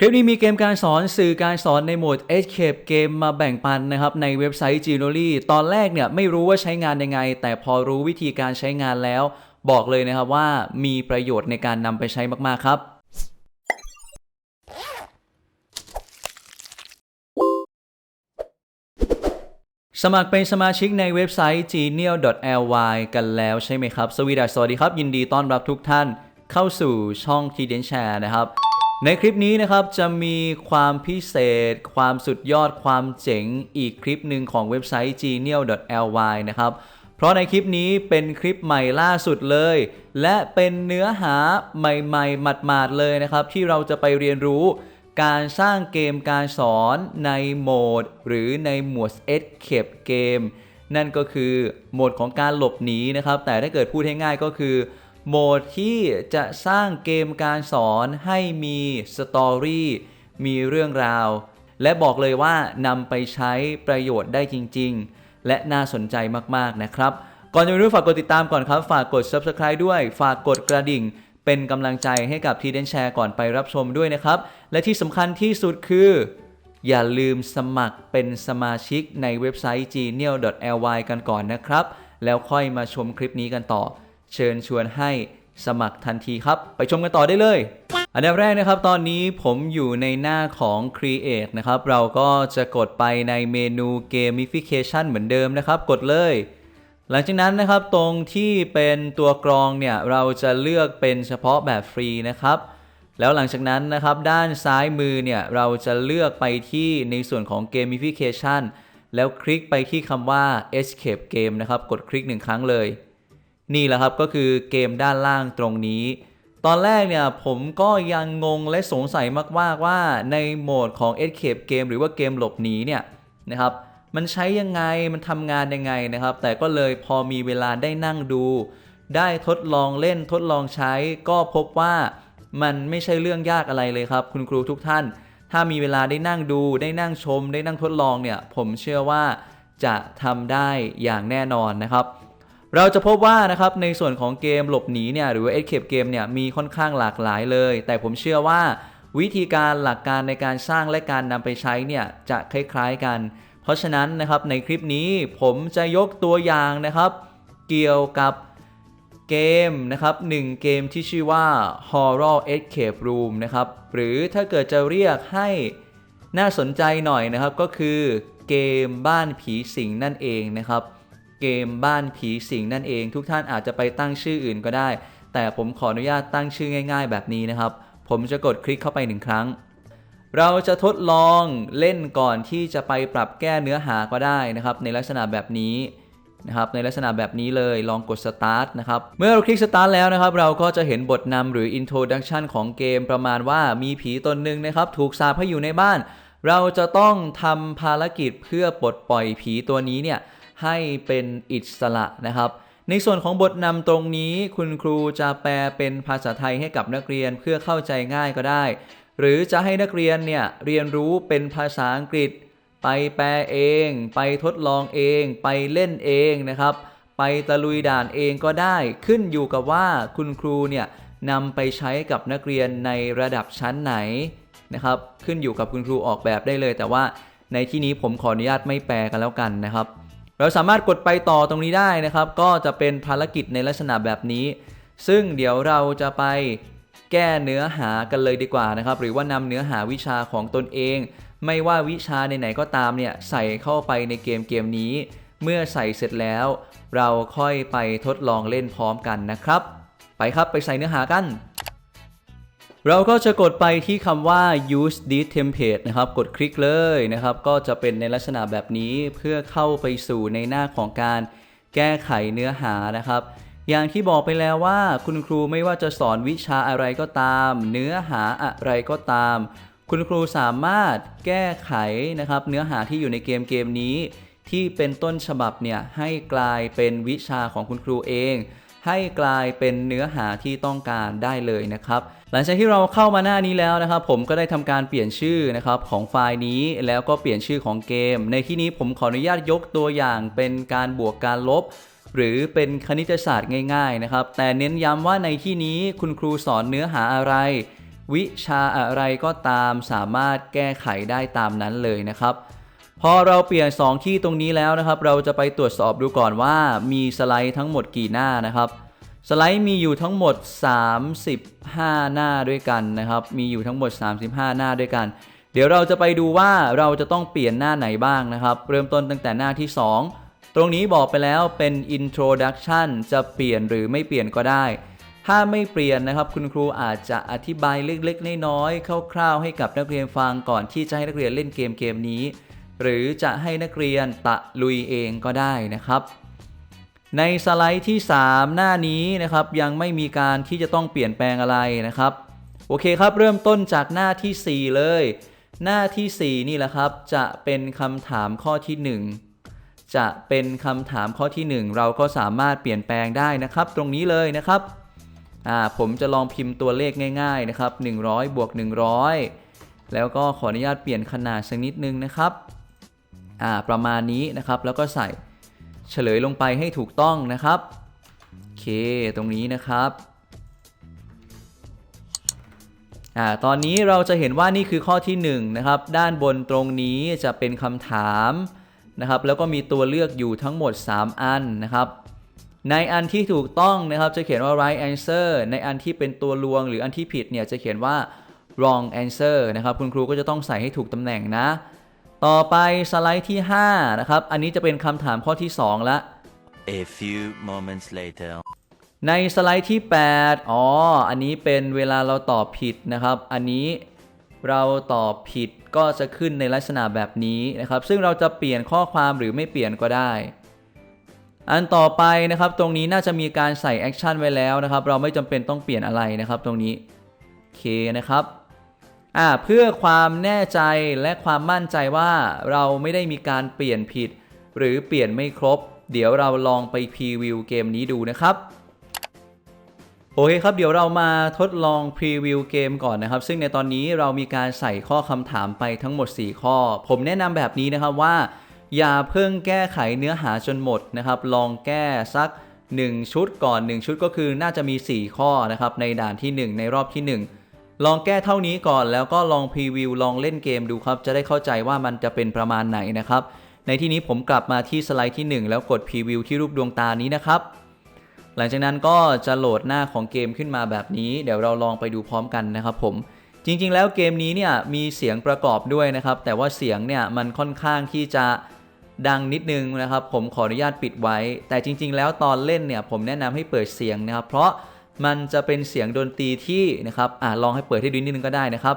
คลิปนี้มีเกมการสอนสื่อการสอนในโหมด Escape เกมมาแบ่งปันนะครับในเว็บไซต์ g n o l y ตอนแรกเนี่ยไม่รู้ว่าใช้งานยังไง แต่พอรู้วิธีการใช้งานแล้ว บอกเลยนะครับว่ามีประโยชน์ในการนำไปใช้มากๆครับสมัครเป็นสมาชิกในเว็บไซต์ genial.ly กันแล้วใช่ไหมครับ สวีดัสสวัสดีครับ ยินดีต้อนรับทุกท่านเข้าสู่ช่อง t d n Share นะครับ ในคลิปนี้นะครับจะมีความพิเศษ ความสุดยอดความเจ๋งอีกคลิปหนึ่งของเว็บไซต์ genial.ly นะครับ เพราะในคลิปนี้เป็นคลิปใหม่ล่าสุดเลย และเป็นเนื้อหาใหม่ๆ หมาดๆเลยนะครับ ที่เราจะไปเรียนรู้การสร้างเกมการสอนในโหมด หรือในหมวด Escape เกมนั่นก็คือโหมดของการหลบหนีนะครับ แต่ถ้าเกิดพูดให้ง่ายก็คือ โหมดที่จะสร้างเกมการสอนให้มีสตอรี่มีเรื่องราว และบอกเลยว่านำไปใช้ประโยชน์ได้จริง ๆ และน่าสนใจมาก ๆ นะครับ ก่อนจะไปรู้ฝากกดติดตามก่อนครับ ฝากกด Subscribe ด้วย ฝากกดกระดิ่ง เป็นกำลังใจให้กับทีเดนแชร์ก่อนไปรับชมด้วยนะครับ และที่สำคัญที่สุดคือ อย่าลืมสมัครเป็นสมาชิกในเว็บไซต์ genial.ly กันก่อนนะครับ แล้วค่อยมาชมคลิปนี้กันต่อ เชิญชวนให้สมัครทันทีครับ ไปชมกันต่อได้เลย อันดับแรกนะครับ ตอนนี้ผมอยู่ในหน้าของ Create นะครับ เราก็จะกดไปในเมนู Gamification เหมือนเดิมนะครับ กดเลย หลังจากนั้นนะครับตรงที่เป็นตัวกรองเนี่ย เราจะเลือกเป็นเฉพาะแบบฟรีนะครับแล้วหลังจากนั้นนะครับด้านซ้ายมือเนี่ย เราจะเลือกไปที่ในส่วนของ Gamification แล้วคลิกไปที่คำว่า Escape Game นะครับ กดคลิกหนึ่งครั้งเลย นี่แหละครับก็คือเกมด้านล่างตรงนี้ ตอนแรกเนี่ยผมก็ยังงงและสงสัยมากๆว่าในโหมดของ Escape Game หรือว่าเกมหลบหนีเนี่ยนะครับมันใช้ยังไงมันทำงานยังไงนะครับ แต่ก็เลยพอมีเวลาได้นั่งดู ได้ทดลองเล่นทดลองใช้ ก็พบว่ามันไม่ใช่เรื่องยากอะไรเลยครับ คุณครูทุกท่าน ถ้ามีเวลาได้นั่งดู ได้นั่งชม ได้นั่งทดลองเนี่ยผมเชื่อว่าจะทำได้อย่างแน่นอนนะครับ เราจะพบว่านะครับในส่วนของเกมหลบหนีเนี่ยหรือว่า Escape Game เนี่ยมีค่อนข้างหลากหลายเลย แต่ผมเชื่อว่าวิธีการหลักการในการสร้างและการนำไปใช้เนี่ยจะคล้ายๆกัน เพราะฉะนั้นนะครับในคลิปนี้ผมจะยกตัวอย่างนะครับ เกี่ยวกับเกมนะครับหนึ่งเกมที่ชื่อว่า Horror Escape Room นะครับหรือถ้าเกิดจะเรียกให้น่าสนใจหน่อยนะครับก็คือเกมบ้านผีสิงนั่นเองนะครับ เกมบ้านผีสิงนั่นเอง ทุกท่านอาจจะไปตั้งชื่ออื่นก็ได้ แต่ผมขออนุญาตตั้งชื่อง่าย ๆ แบบนี้นะครับ ผมจะกดคลิกเข้าไปหนึ่งครั้ง เราจะทดลองเล่นก่อนที่จะไปปรับแก้เนื้อหาก็ได้นะครับ ในลักษณะแบบนี้นะครับในลักษณะแบบนี้เลยลองกด start นะครับ เมื่อเราคลิก start แล้วนะครับ เราก็จะเห็นบทนำหรือ introduction ของเกมประมาณว่ามีผีตนหนึ่งนะครับ ถูกสาปให้อยู่ในบ้าน เราจะต้องทำภารกิจเพื่อปลดปล่อยผีตัวนี้เนี่ย ให้เป็นอิสระนะครับ ในส่วนของบทนำตรงนี้ คุณครูจะแปลเป็นภาษาไทยให้กับนักเรียนเพื่อเข้าใจง่ายก็ได้ หรือจะให้นักเรียนเนี่ยเรียนรู้เป็นภาษาอังกฤษ ไปแปลเอง ไปทดลองเอง ไปเล่นเองนะครับ ไปตะลุยด่านเองก็ได้ขึ้นอยู่กับว่าคุณครูเนี่ยนำไปใช้กับนักเรียนในระดับชั้นไหนนะครับ ขึ้นอยู่กับคุณครูออกแบบได้เลย แต่ว่าในที่นี้ผมขออนุญาตไม่แปลกันแล้วกันนะครับ เราสามารถกดไปต่อตรงนี้ได้นะครับ ก็จะเป็นภารกิจในลักษณะแบบนี้ ซึ่งเดี๋ยวเราจะไปแก้เนื้อหากันเลยดีกว่านะครับ หรือว่านำเนื้อหาวิชาของตนเอง ไม่ว่าวิชาไหนๆก็ตามเนี่ยใส่เข้าไปในเกมเกมนี้ เมื่อใส่เสร็จแล้ว เราค่อยไปทดลองเล่นพร้อมกันนะครับ ไปครับไปใส่เนื้อหากัน เราก็จะกดไปที่คำว่า use this template นะครับ กดคลิกเลยนะครับ ก็จะเป็นในลักษณะแบบนี้เพื่อเข้าไปสู่ในหน้าของการแก้ไขเนื้อหานะครับ อย่างที่บอกไปแล้วว่า คุณครูไม่ว่าจะสอนวิชาอะไรก็ตาม เนื้อหาอะไรก็ตาม คุณครูสามารถแก้ไขนะครับ เนื้อหาที่อยู่ในเกมเกมนี้ ที่เป็นต้นฉบับเนี่ยให้กลายเป็นวิชาของคุณครูเอง ให้กลายเป็นเนื้อหาที่ต้องการได้เลยนะครับ หลังจากที่เราเข้ามาหน้านี้แล้วนะครับ ผมก็ได้ทำการเปลี่ยนชื่อนะครับของไฟล์นี้แล้วก็เปลี่ยนชื่อของเกม ในที่นี้ผมขออนุญาตยกตัวอย่างเป็นการบวกการลบหรือเป็นคณิตศาสตร์ง่าย ๆ นะครับ แต่เน้นย้ำว่าในที่นี้คุณครูสอนเนื้อหาอะไร วิชาอะไรก็ตามสามารถแก้ไขได้ตามนั้นเลยนะครับ พอเราเปลี่ยน 2 ที่ตรงนี้แล้วนะครับ เราจะไปตรวจสอบดูก่อนว่ามีสไลด์ทั้งหมดกี่หน้านะครับ สไลด์มีอยู่ทั้งหมด 35 หน้าด้วยกันนะครับ มีอยู่ทั้งหมด 35 หน้าด้วยกัน เดี๋ยวเราจะไปดูว่าเราจะต้องเปลี่ยนหน้าไหนบ้างนะครับ เริ่มต้นตั้งแต่หน้าที่ 2 ตรงนี้บอกไปแล้วเป็น introduction จะเปลี่ยนหรือไม่เปลี่ยนก็ได้ ถ้าไม่เปลี่ยนนะครับ คุณครูอาจจะอธิบายเล็กๆน้อยๆคร่าวๆให้กับนักเรียนฟังก่อนที่จะให้นักเรียนเล่นเกมเกมนี้ หรือจะให้นักเรียนตะลุยเองก็ได้นะครับ ในสไลด์ที่ 3 หน้านี้นะครับยังไม่มีการที่จะต้องเปลี่ยนแปลงอะไรนะครับ โอเคครับเริ่มต้นจากหน้าที่ 4 เลย หน้าที่ 4 นี่แหละครับ จะเป็นคำถามข้อที่ 1 จะเป็นคำถามข้อที่ 1 เราก็สามารถเปลี่ยนแปลงได้นะครับ ตรงนี้เลยนะครับอ่าผมจะลองพิมพ์ตัวเลขง่ายๆนะครับ100บวก100 แล้วก็ขออนุญาตเปลี่ยนขนาดสักนิดนึงนะครับ อ่าประมาณนี้นะครับ แล้วก็ใส่เฉลยลงไปให้ถูกต้องนะครับโอเคตรงนี้นะครับอ่าตอนนี้เราจะเห็นว่านี่คือข้อที่1นะครับด้านบนตรงนี้จะเป็นคำถามนะครับ แล้วก็มีตัวเลือกอยู่ทั้งหมด 3 อันนะครับในอันที่ถูกต้องนะครับจะเขียนว่า right answer ในอันที่เป็นตัวลวงหรืออันที่ผิดเนี่ยจะเขียนว่า wrong answer นะครับ คุณครูก็จะต้องใส่ให้ถูกตำแหน่งนะ ต่อไปสไลด์ที่ 5 นะครับ อันนี้จะเป็นคำถามข้อที่ 2 ละ A few moments later. ในสไลด์ที่ 8 อ๋อ อันนี้เป็นเวลาเราตอบผิดนะครับ อันนี้เราตอบผิดก็จะขึ้นในลักษณะแบบนี้นะครับ ซึ่งเราจะเปลี่ยนข้อความหรือไม่เปลี่ยนก็ได้ อันต่อไปนะครับ ตรงนี้น่าจะมีการใส่แอคชั่นไว้แล้วนะครับ เราไม่จำเป็นต้องเปลี่ยนอะไรนะครับ ตรงนี้ โอเคนะครับ อ่าเพื่อความแน่ใจและความมั่นใจว่าเราไม่ได้มีการเปลี่ยนผิด หรือเปลี่ยนไม่ครบ เดี๋ยวเราลองไปพรีวิวเกมนี้ดูนะครับโอเคครับ เดี๋ยวเรามาทดลองพรีวิวเกมก่อนนะครับ ซึ่งในตอนนี้เรามีการใส่ข้อคำถามไปทั้งหมด 4 ข้อ ผมแนะนำแบบนี้นะครับว่า อย่าเพิ่งแก้ไขเนื้อหาจนหมดนะครับ ลองแก้สัก 1 ชุดก่อน 1 ชุดก็คือน่าจะมี 4 ข้อนะครับ ในด่านที่ 1 ในรอบที่ 1 ลองแก้เท่านี้ก่อนแล้วก็ลองพรีวิวลองเล่นเกมดูครับ จะได้เข้าใจว่ามันจะเป็นประมาณไหนนะครับ ในที่นี้ผมกลับมาที่สไลด์ที่ 1 แล้วกดพรีวิวที่รูปดวงตานี้นะครับ หลังจากนั้นก็จะโหลดหน้าของเกมขึ้นมาแบบนี้ เดี๋ยวเราลองไปดูพร้อมกันนะครับผมจริงๆ แล้วเกมนี้เนี่ยมีเสียงประกอบด้วยนะครับ แต่ว่าเสียงเนี่ยมันค่อนข้างที่จะดังนิดนึงนะครับ ผมขออนุญาตปิดไว้ แต่จริง ๆ แล้วตอนเล่นเนี่ยผมแนะนำให้เปิดเสียงนะครับ เพราะ มันจะเป็นเสียงดนตรีที่นะครับอ่าลองให้เปิดให้ดูนิดนึงก็ได้นะครับ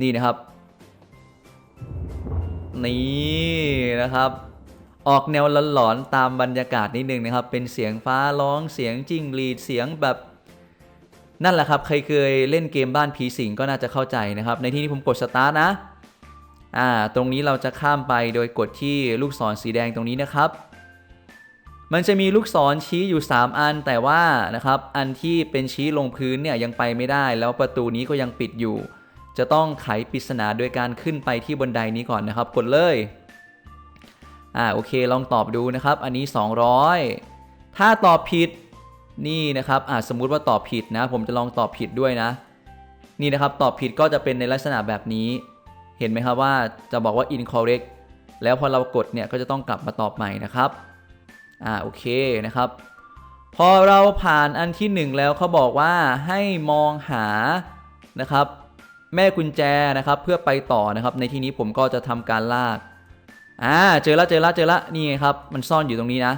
นี่นะครับนี่นะครับ ออกแนวหลอนๆตามบรรยากาศนิดนึงนะครับ เป็นเสียงฟ้าร้องเสียงจิ้งหรีดเสียงแบบนั่นแหละครับ ใครเคยเล่นเกมบ้านผีสิงก็น่าจะเข้าใจนะครับ ในที่นี้ผมกดสตาร์ทนะ อ่า ตรงนี้เราจะข้ามไปโดยกดที่ลูกศรสีแดงตรงนี้นะครับ มันจะมีลูกศรชี้อยู่ 3 อันแต่ว่านะครับอันที่เป็นชี้ลงพื้นเนี่ยยังไปไม่ได้ แล้วประตูนี้ก็ยังปิดอยู่ จะต้องไขปริศนาโดยการขึ้นไปที่บนไดนี้ก่อนนะครับ กดเลยอ่าโอเคลองตอบดูนะครับ อันนี้ 200 ถ้าตอบผิดนี่นะครับอ่าสมมุติว่าตอบผิดนะ ผมจะลองตอบผิดด้วยนะ นี่นะครับตอบผิดก็จะเป็นในลักษณะแบบนี้ เห็นไหมครับว่าจะบอกว่า incorrect แล้วพอเรากดเนี่ยก็จะต้องกลับมาตอบใหม่นะครับ อ่าโอเคนะครับ พอเราผ่านอันที่ 1 แล้วเขาบอกว่าให้มองหานะครับแม่กุญแจนะครับเพื่อไปต่อนะครับ ในที่นี้ผมก็จะทำการลากอ่าเจอละเจอละเจอละนี่ครับ มันซ่อนอยู่ตรงนี้นะ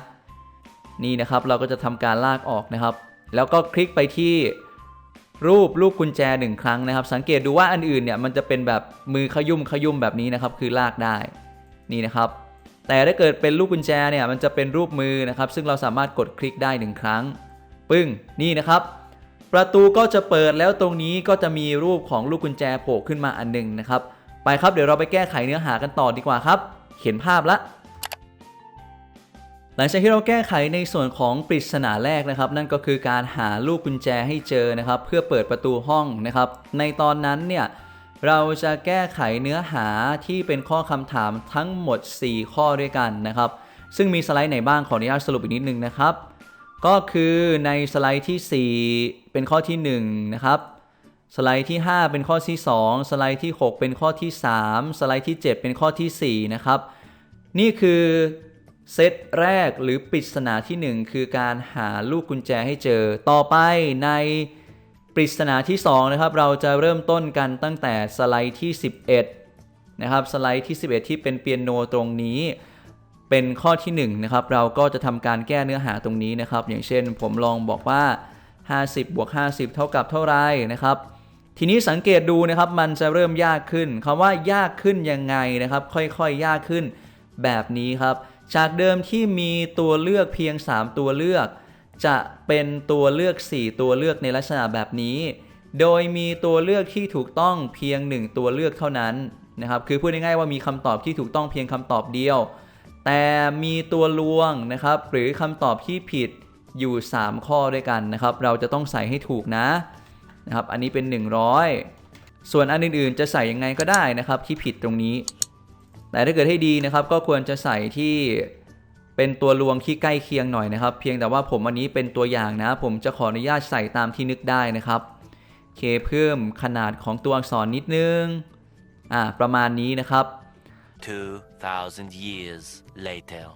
นี่นะครับเราก็จะทำการลากออกนะครับ แล้วก็คลิกไปที่รูปลูกกุญแจหนึ่งครั้งนะครับ สังเกตดูว่าอันอื่นเนี่ยมันจะเป็นแบบมือขยุ่มขยุ่มแบบนี้นะครับ คือลากได้นี่นะครับ แต่ถ้าเกิดเป็นลูกกุญแจเนี่ยมันจะเป็นรูปมือนะครับ ซึ่งเราสามารถกดคลิกได้หนึ่งครั้ง ปึ้ง นี่นะครับ ประตูก็จะเปิดแล้วตรงนี้ก็จะมีรูปของลูกกุญแจโผล่ขึ้นมาอันหนึ่งนะครับ ไปครับเดี๋ยวเราไปแก้ไขเนื้อหากันต่อดีกว่าครับเห็นภาพละหลังจากที่เราแก้ไขในส่วนของปริศนาแรกนะครับ นั่นก็คือการหาลูกกุญแจให้เจอนะครับ เพื่อเปิดประตูห้องนะครับ ในตอนนั้นเนี่ย เราจะแก้ไขเนื้อหาที่เป็นข้อคำถามทั้งหมด 4 ข้อด้วยกันนะครับ ซึ่งมีสไลด์ไหนบ้างขออนุญาตสรุปอีกนิดนึงนะครับ ก็คือในสไลด์ที่ 4 เป็นข้อที่ 1 นะครับ สไลด์ที่ 5 เป็นข้อที่ 2 สไลด์ที่ 6 เป็นข้อที่ 3 สไลด์ที่ 7 เป็นข้อทีสี่4 นะครับ นี่คือเซตแรกหรือปริศนาที่ 1 คือการหาลูกกุญแจให้เจอ ต่อไปใน ปริศนาที่2นะครับเราจะเริ่มต้นกันตั้งแต่สไลด์ที่ 11นะครับสไลด์ที่ 11 ที่เป็นเปียโนตรงนี้ เป็นข้อที่1นะครับเราก็จะทำการแก้เนื้อหาตรงนี้นะครับ อย่างเช่นผมลองบอกว่า 50บวก50 เท่ากับเท่าไรนะครับ ทีนี้สังเกตดูนะครับมันจะเริ่มยากขึ้นคำว่ายากขึ้นยังไงนะครับ ค่อยๆยากขึ้นแบบนี้ครับ จากเดิมที่มีตัวเลือกเพียง 3 ตัวเลือก จะเป็นตัวเลือก 4 ตัวเลือกในลักษณะแบบนี้ โดยมีตัวเลือกที่ถูกต้องเพียง 1 ตัวเลือกเท่านั้นนะครับ คือพูดง่ายๆว่ามีคำตอบที่ถูกต้องเพียงคำตอบเดียว แต่มีตัวลวงนะครับ หรือคำตอบที่ผิดอยู่ 3 ข้อด้วยกันนะครับ เราจะต้องใส่ให้ถูกนะนะครับ อันนี้เป็น 100 ส่วนอันอื่นๆ จะใส่ยังไงก็ได้นะครับที่ผิดตรงนี้ แต่ถ้าเกิดให้ดีนะครับก็ควรจะใส่ที่ เป็นตัวลวงที่ใกล้เคียงหน่อยนะครับ เพียงแต่ว่าผมอันนี้เป็นตัวอย่างนะ ผมจะขออนุญาตใส่ตามที่นึกได้นะครับเคเพิ่มขนาดของตัวอักษรนิดนึง อ่า ประมาณนี้นะครับ 2,000 years later.